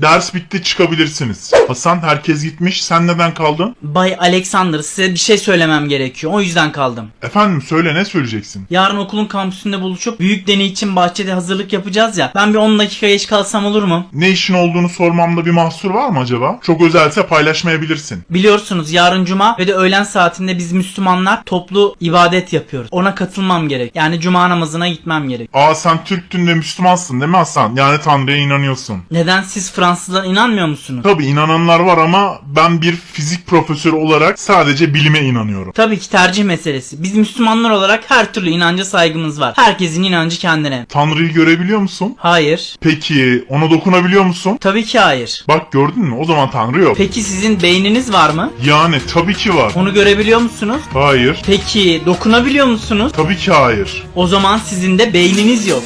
Ders bitti çıkabilirsiniz. Hasan herkes gitmiş sen neden kaldın? Bay Alexander size bir şey söylemem gerekiyor. O yüzden kaldım. Efendim söyle ne söyleyeceksin? Yarın okulun kampüsünde buluşup büyük deney için bahçede hazırlık yapacağız ya. Ben bir 10 dakika geç kalsam olur mu? Ne işin olduğunu sormamda bir mahsur var mı acaba? Çok özelse paylaşmayabilirsin. Biliyorsunuz yarın cuma ve de öğlen saatinde biz Müslümanlar toplu ibadet yapıyoruz. Ona katılmam gerek. Yani cuma namazına gitmem gerek. Aa sen Türktün ve Müslümansın değil mi Hasan? Yani Tanrı'ya inanıyorsun. Neden siz Fransızlar inanmıyor musunuz? Tabi inananlar var ama ben bir fizik profesörü olarak sadece bilime inanıyorum. Tabii ki tercih meselesi. Biz Müslümanlar olarak her türlü inanca saygımız var. Herkesin inancı kendine. Tanrı'yı görebiliyor musun? Hayır. Peki ona dokunabiliyor musun? Tabii ki hayır. Bak gördün mü? O zaman Tanrı yok. Peki sizin beyniniz var mı? Yani tabii ki var. Onu görebiliyor musunuz? Hayır. Peki dokunabiliyor musunuz? Tabii ki hayır. O zaman sizin de beyniniz yok.